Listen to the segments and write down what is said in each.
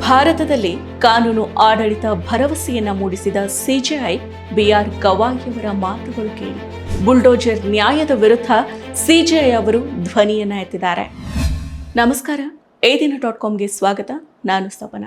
ಭಾರತದಲ್ಲಿ ಕಾನೂನು ಆಡಳಿತ ಭರವಸೆಯನ್ನ ಮೂಡಿಸಿದ ಸಿಜೆಐ, ಬಿಆರ್ ಗವಾಯಿಯವರ ಮಾತುಗಳು ಕೇಳಿ. ಬುಲ್ಡೋಜರ್ ನ್ಯಾಯದ ವಿರುದ್ಧ ಸಿಜೆಐ ಅವರು ಧ್ವನಿಯನ್ನ ಎತ್ತಿದ್ದಾರೆ. ನಮಸ್ಕಾರ ಏದಿನ ದಿನ ಡಾಟ್ ಕಾಮ್ಗೆ ಸ್ವಾಗತ. ನಾನು ಸಪನ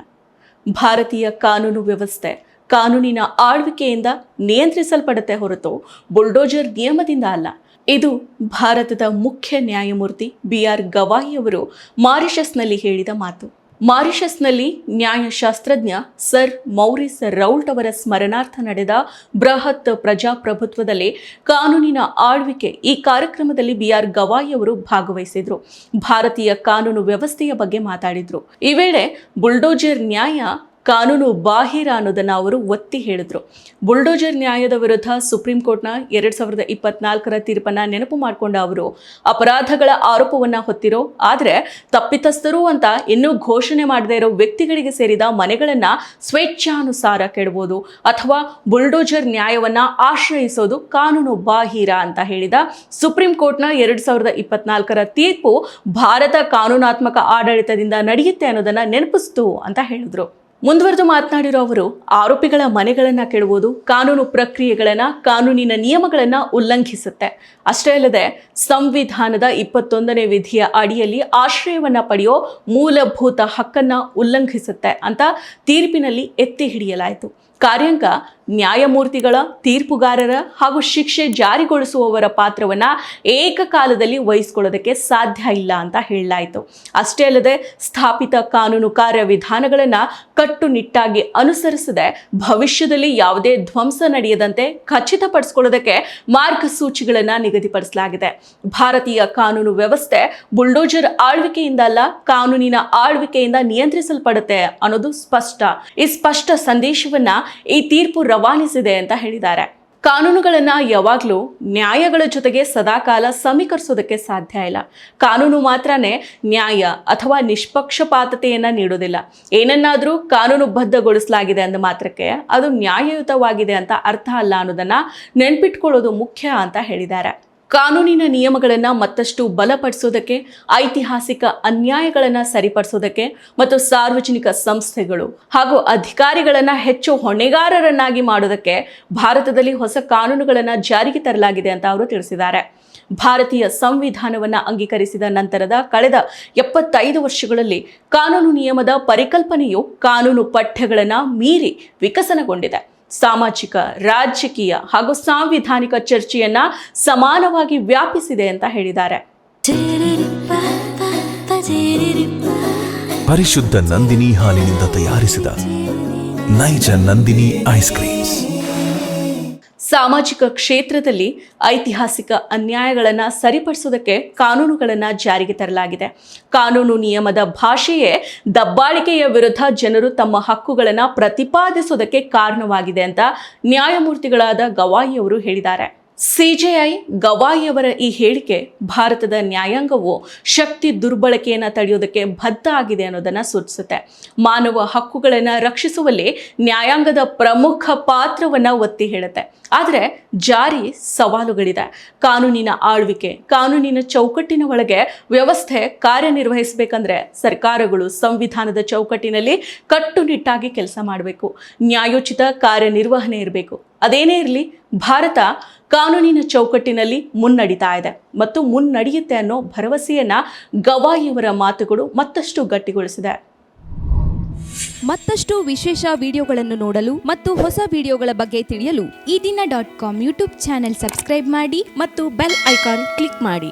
ಭಾರತೀಯ ಕಾನೂನು ವ್ಯವಸ್ಥೆ ಕಾನೂನಿನ ಆಳ್ವಿಕೆಯಿಂದ ನಿಯಂತ್ರಿಸಲ್ಪಡುತ್ತೆ ಹೊರತು ಬುಲ್ಡೋಜರ್ ನಿಯಮದಿಂದ ಅಲ್ಲ. ಇದು ಭಾರತದ ಮುಖ್ಯ ನ್ಯಾಯಮೂರ್ತಿ ಬಿ ಆರ್ ಗವಾಯಿಯವರು ಮಾರಿಷಸ್ನಲ್ಲಿ ಹೇಳಿದ ಮಾತು. ಮಾರಿಷಸ್ನಲ್ಲಿ ನ್ಯಾಯಶಾಸ್ತ್ರಜ್ಞ ಸರ್ ಮೌರಿಸ್ ರೌಲ್ಟ್ ಅವರ ಸ್ಮರಣಾರ್ಥ ನಡೆದ ಬೃಹತ್ ಪ್ರಜಾಪ್ರಭುತ್ವದಲ್ಲಿ ಕಾನೂನಿನ ಆಳ್ವಿಕೆ ಈ ಕಾರ್ಯಕ್ರಮದಲ್ಲಿ ಬಿ ಆರ್ ಗವಾಯಿ ಅವರು ಭಾಗವಹಿಸಿದ್ರು. ಭಾರತೀಯ ಕಾನೂನು ವ್ಯವಸ್ಥೆಯ ಬಗ್ಗೆ ಮಾತಾಡಿದ್ರು. ಈ ವೇಳೆ ಬುಲ್ಡೋಜರ್ ನ್ಯಾಯ ಕಾನೂನು ಬಾಹಿರ ಅನ್ನೋದನ್ನು ಅವರು ಒತ್ತಿ ಹೇಳಿದರು. ಬುಲ್ಡೋಜರ್ ನ್ಯಾಯದ ವಿರುದ್ಧ ಸುಪ್ರೀಂ ಕೋರ್ಟ್ನ ಎರಡು ಸಾವಿರದ ಇಪ್ಪತ್ನಾಲ್ಕರ ತೀರ್ಪನ್ನು ನೆನಪು ಮಾಡಿಕೊಂಡ ಅವರು, ಅಪರಾಧಗಳ ಆರೋಪವನ್ನು ಹೊತ್ತಿರೋ, ಆದರೆ ತಪ್ಪಿತಸ್ಥರು ಅಂತ ಇನ್ನೂ ಘೋಷಣೆ ಮಾಡದೇ ಇರೋ ವ್ಯಕ್ತಿಗಳಿಗೆ ಸೇರಿದ ಮನೆಗಳನ್ನು ಸ್ವೇಚ್ಛಾನುಸಾರ ಕೆಡಬಹುದು ಅಥವಾ ಬುಲ್ಡೋಜರ್ ನ್ಯಾಯವನ್ನು ಆಶ್ರಯಿಸೋದು ಕಾನೂನು ಬಾಹಿರ ಅಂತ ಹೇಳಿದ ಸುಪ್ರೀಂ ಕೋರ್ಟ್ನ ಎರಡು ಸಾವಿರದ ಇಪ್ಪತ್ನಾಲ್ಕರ ತೀರ್ಪು ಭಾರತ ಕಾನೂನಾತ್ಮಕ ಆಡಳಿತದಿಂದ ನಡೆಯುತ್ತೆ ಅನ್ನೋದನ್ನು ನೆನಪಿಸ್ತು ಅಂತ ಹೇಳಿದ್ರು. ಮುಂದುವರೆದು ಮಾತನಾಡಿರೋ ಅವರು, ಆರೋಪಿಗಳ ಮನೆಗಳನ್ನು ಕೆಡುವುದು, ಕಾನೂನು ಪ್ರಕ್ರಿಯೆಗಳನ್ನು, ಕಾನೂನಿನ ನಿಯಮಗಳನ್ನು ಉಲ್ಲಂಘಿಸುತ್ತೆ. ಅಷ್ಟೇ ಅಲ್ಲದೆ, ಸಂವಿಧಾನದ ಇಪ್ಪತ್ತೊಂದನೇ ವಿಧಿಯ ಅಡಿಯಲ್ಲಿ ಆಶ್ರಯವನ್ನ ಪಡೆಯೋ ಮೂಲಭೂತ ಹಕ್ಕನ್ನ ಉಲ್ಲಂಘಿಸುತ್ತೆ ಅಂತ ತೀರ್ಪಿನಲ್ಲಿ ಎತ್ತಿ ಹಿಡಿಯಲಾಯಿತು. ಕಾರ್ಯಾಂಗ, ನ್ಯಾಯಮೂರ್ತಿಗಳ, ತೀರ್ಪುಗಾರರ ಹಾಗೂ ಶಿಕ್ಷೆ ಜಾರಿಗೊಳಿಸುವವರ ಪಾತ್ರವನ್ನು ಏಕಕಾಲದಲ್ಲಿ ವಹಿಸ್ಕೊಳ್ಳೋದಕ್ಕೆ ಸಾಧ್ಯ ಇಲ್ಲ ಅಂತ ಹೇಳಲಾಯಿತು. ಅಷ್ಟೇ ಅಲ್ಲದೆ ಸ್ಥಾಪಿತ ಕಾನೂನು ಕಾರ್ಯವಿಧಾನಗಳನ್ನು ಕಟ್ಟುನಿಟ್ಟಾಗಿ ಅನುಸರಿಸದೆ ಭವಿಷ್ಯದಲ್ಲಿ ಯಾವುದೇ ಧ್ವಂಸ ನಡೆಯದಂತೆ ಖಚಿತಪಡಿಸ್ಕೊಳ್ಳೋದಕ್ಕೆ ಮಾರ್ಗಸೂಚಿಗಳನ್ನು ನಿಗದಿಪಡಿಸಲಾಗಿದೆ. ಭಾರತೀಯ ಕಾನೂನು ವ್ಯವಸ್ಥೆ ಬುಲ್ಡೋಜರ್ ಆಳ್ವಿಕೆಯಿಂದ ಅಲ್ಲ, ಕಾನೂನಿನ ಆಳ್ವಿಕೆಯಿಂದ ನಿಯಂತ್ರಿಸಲ್ಪಡುತ್ತೆ ಅನ್ನೋದು ಸ್ಪಷ್ಟ. ಈ ಸ್ಪಷ್ಟ ಸಂದೇಶವನ್ನ ಈ ತೀರ್ಪು ರವಾನಿಸಿದೆ ಅಂತ ಹೇಳಿದ್ದಾರೆ. ಕಾನೂನುಗಳನ್ನು ಯಾವಾಗಲೂ ನ್ಯಾಯಗಳ ಜೊತೆಗೆ ಸದಾಕಾಲ ಸಮೀಕರಿಸೋದಕ್ಕೆ ಸಾಧ್ಯ ಇಲ್ಲ. ಕಾನೂನು ಮಾತ್ರನೇ ನ್ಯಾಯ ಅಥವಾ ನಿಷ್ಪಕ್ಷಪಾತತೆಯನ್ನು ನೀಡೋದಿಲ್ಲ. ಏನನ್ನಾದರೂ ಕಾನೂನುಬದ್ಧಗೊಳಿಸಲಾಗಿದೆ ಅಂದ ಮಾತ್ರಕ್ಕೆ ಅದು ನ್ಯಾಯಯುತವಾಗಿದೆ ಅಂತ ಅರ್ಥ ಅಲ್ಲ ಅನ್ನೋದನ್ನು ನೆನ್ಪಿಟ್ಕೊಳ್ಳೋದು ಮುಖ್ಯ ಅಂತ ಹೇಳಿದ್ದಾರೆ. ಕಾನೂನಿನ ನಿಯಮಗಳನ್ನು ಮತ್ತಷ್ಟು ಬಲಪಡಿಸೋದಕ್ಕೆ, ಐತಿಹಾಸಿಕ ಅನ್ಯಾಯಗಳನ್ನು ಸರಿಪಡಿಸೋದಕ್ಕೆ ಮತ್ತು ಸಾರ್ವಜನಿಕ ಸಂಸ್ಥೆಗಳು ಹಾಗೂ ಅಧಿಕಾರಿಗಳನ್ನು ಹೆಚ್ಚು ಹೊಣೆಗಾರರನ್ನಾಗಿ ಮಾಡೋದಕ್ಕೆ ಭಾರತದಲ್ಲಿ ಹೊಸ ಕಾನೂನುಗಳನ್ನು ಜಾರಿಗೆ ತರಲಾಗಿದೆ ಅಂತ ಅವರು ತಿಳಿಸಿದ್ದಾರೆ. ಭಾರತೀಯ ಸಂವಿಧಾನವನ್ನು ಅಂಗೀಕರಿಸಿದ ನಂತರದ ಕಳೆದ ಎಪ್ಪತ್ತೈದು ವರ್ಷಗಳಲ್ಲಿ ಕಾನೂನು ನಿಯಮದ ಪರಿಕಲ್ಪನೆಯು ಕಾನೂನು ಪಠ್ಯಗಳನ್ನು ಮೀರಿ ವಿಕಸನಗೊಂಡಿದೆ. ಸಾಮಾಜಿಕ, ರಾಜಕೀಯ ಹಾಗೂ ಸಾಂವಿಧಾನಿಕ ಚರ್ಚೆಯನ್ನ ಸಮಾನವಾಗಿ ವ್ಯಾಪಿಸಿದೆ ಅಂತ ಹೇಳಿದ್ದಾರೆ. ಪರಿಶುದ್ಧ ನಂದಿನಿ ಹಾಲಿನಿಂದ ತಯಾರಿಸಿದ ನೈಜ ನಂದಿನಿ ಐಸ್ ಕ್ರೀಮ್ಸ್. ಸಾಮಾಜಿಕ ಕ್ಷೇತ್ರದಲ್ಲಿ ಐತಿಹಾಸಿಕ ಅನ್ಯಾಯಗಳನ್ನು ಸರಿಪಡಿಸೋದಕ್ಕೆ ಕಾನೂನುಗಳನ್ನು ಜಾರಿಗೆ ತರಲಾಗಿದೆ. ಕಾನೂನು ನಿಯಮದ ಭಾಷೆಯೇ ದಬ್ಬಾಳಿಕೆಯ ವಿರುದ್ಧ ಜನರು ತಮ್ಮ ಹಕ್ಕುಗಳನ್ನು ಪ್ರತಿಪಾದಿಸೋದಕ್ಕೆ ಕಾರಣವಾಗಿದೆ ಅಂತ ನ್ಯಾಯಮೂರ್ತಿಗಳಾದ ಗವಾಯಿ ಅವರು ಹೇಳಿದ್ದಾರೆ. ಸಿಜೆಐ ಗವಾಯಿಯವರ ಈ ಹೇಳಿಕೆ ಭಾರತದ ನ್ಯಾಯಾಂಗವು ಶಕ್ತಿ ದುರ್ಬಳಕೆಯನ್ನು ತಡೆಯೋದಕ್ಕೆ ಬದ್ಧ ಆಗಿದೆ ಅನ್ನೋದನ್ನು ಸೂಚಿಸುತ್ತೆ. ಮಾನವ ಹಕ್ಕುಗಳನ್ನು ರಕ್ಷಿಸುವಲ್ಲಿ ನ್ಯಾಯಾಂಗದ ಪ್ರಮುಖ ಪಾತ್ರವನ್ನು ಒತ್ತಿ ಹೇಳುತ್ತೆ. ಆದರೆ ಜಾರಿ ಸವಾಲುಗಳಿದೆ. ಕಾನೂನಿನ ಆಳ್ವಿಕೆ, ಕಾನೂನಿನ ಚೌಕಟ್ಟಿನ ಒಳಗೆ ವ್ಯವಸ್ಥೆ ಕಾರ್ಯನಿರ್ವಹಿಸಬೇಕಂದ್ರೆ ಸರ್ಕಾರಗಳು ಸಂವಿಧಾನದ ಚೌಕಟ್ಟಿನಲ್ಲಿ ಕಟ್ಟುನಿಟ್ಟಾಗಿ ಕೆಲಸ ಮಾಡಬೇಕು. ನ್ಯಾಯೋಚಿತ ಕಾರ್ಯನಿರ್ವಹಣೆ ಇರಬೇಕು. ಅದೇನೇ ಇರಲಿ, ಭಾರತ ಕಾನೂನಿನ ಚೌಕಟ್ಟಿನಲ್ಲಿ ಮುನ್ನಡೀತಾ ಇದೆ. ಮತ್ತು ಮುನ್ನಡೆಯುತ್ತೆ ಅನ್ನೋ ಭರವಸೆಯನ್ನು ಗವಾಯಿಯವರ ಮಾತುಗಳು ಮತ್ತಷ್ಟು ಗಟ್ಟಿಗೊಳಿಸಿದೆ. ಮತ್ತಷ್ಟು ವಿಶೇಷ ವಿಡಿಯೋಗಳನ್ನು ನೋಡಲು ಮತ್ತು ಹೊಸ ವಿಡಿಯೋಗಳ ಬಗ್ಗೆ ತಿಳಿಯಲು ಈ ದಿನ dot com YouTube channel subscribe ಮಾಡಿ ಮತ್ತು ಬೆಲ್ ಐಕಾನ್ ಕ್ಲಿಕ್ ಮಾಡಿ.